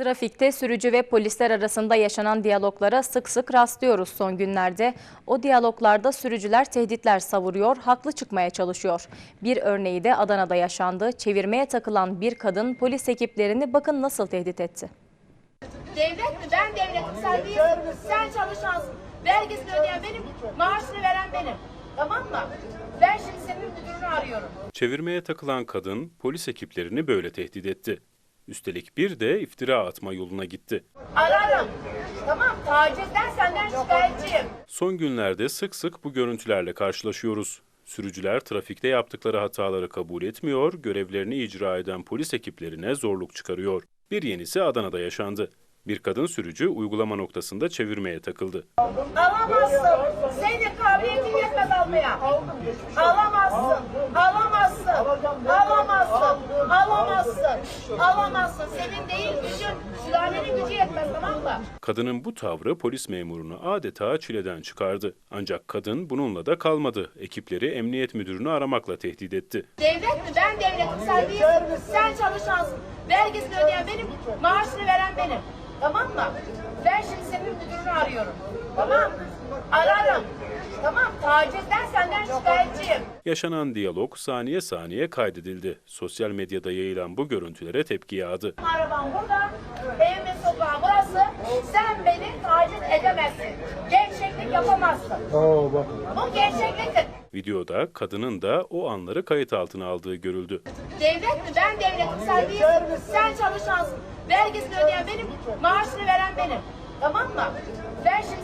Trafikte sürücü ve polisler arasında yaşanan diyaloglara sık sık rastlıyoruz son günlerde. O diyaloglarda sürücüler tehditler savuruyor, haklı çıkmaya çalışıyor. Bir örneği de Adana'da yaşandı. Çevirmeye takılan bir kadın polis ekiplerini bakın nasıl tehdit etti. Devlet mi? Ben devletim. Sen değilsin. Sen çalışansın. Vergisini ödeyen benim, maaşını veren benim. Tamam mı? Ben şimdi senin müdürünü arıyorum. Çevirmeye takılan kadın polis ekiplerini böyle tehdit etti. Üstelik bir de iftira atma yoluna gitti. Ararım. Tamam, tacizden senden şikayetçiyim. Son günlerde sık sık bu görüntülerle karşılaşıyoruz. Sürücüler trafikte yaptıkları hataları kabul etmiyor, görevlerini icra eden polis ekiplerine zorluk çıkarıyor. Bir yenisi Adana'da yaşandı. Bir kadın sürücü uygulama noktasında çevirmeye takıldı. Alamazsın. Senin kabiliyetin yetmez almaya. Alamazsın. Alamazsın. Alamazsın. Alamazsın. Alamazsın. Senin değil gücün. Sülalenin gücü yetmez tamam mı? Kadının bu tavrı polis memurunu adeta çileden çıkardı. Ancak kadın bununla da kalmadı. Ekipleri emniyet müdürünü aramakla tehdit etti. Devlet mi? Ben devletim. Sen değilsin. Sen çalışansın. Vergisini ödeyen benim, maaşını veren benim. Tamam mı? Ben şimdi senin müdürünü arıyorum. Tamam Ararım. Tamam, tacizden senden şikayetçiyim. Yaşanan diyalog saniye saniye kaydedildi. Sosyal medyada yayılan bu görüntülere tepki yağdı. Arabam burada, evimin sokağı burası. Sen beni taciz edemezsin. Gevşeklik yapamazsın. Bu gevşekliktir. Videoda kadının da o anları kayıt altına aldığı görüldü. Devlet mi? Ben devletim. Sen değilsin. Sen çalışansın. Vergisini ödeyen benim, maaşını veren benim. Tamam mı? Ben şimdi.